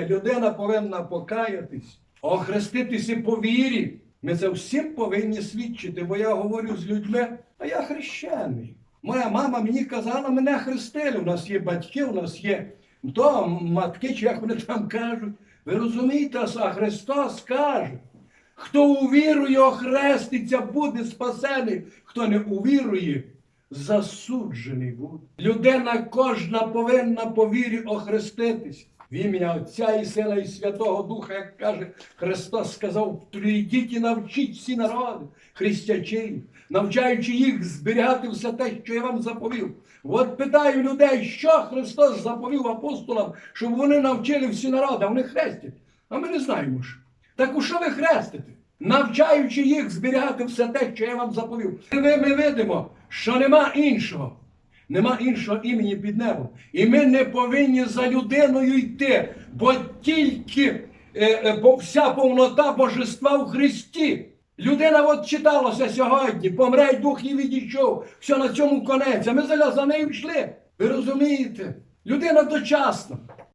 Людина повинна покаятись, охреститися по вірі. Ми це всім повинні свідчити, бо я говорю з людьми, а я хрещений. Моя мама мені казала, мене хрестили. У нас є батьки, у нас є то матки, чи як вони там кажуть. Ви розумієте, а Христос каже, хто увірує, охреститься, буде спасений, хто не увірує, засуджений буде. Людина кожна повинна по вірі охреститись. В ім'я Отця і Сина і Святого Духа, як каже Христос, сказав, прийдіть і навчіть всі народи, хрестячи, навчаючи їх зберігати все те, що я вам заповів. От питаю людей, що Христос заповів апостолам, щоб вони навчили всі народи, а вони хрестять. А ми не знаємо що. Так у що ви хрестите? Навчаючи їх зберігати все те, що я вам заповів. Ви ми видимо, що нема іншого. Нема іншого імені під небом. І ми не повинні за людиною йти, бо тільки е, е, бо вся повнота божества в Христі. Людина от читалася сьогодні, помре дух і відійшов, все на цьому конець. А ми за нею йшли. Ви розумієте? Людина дочасна.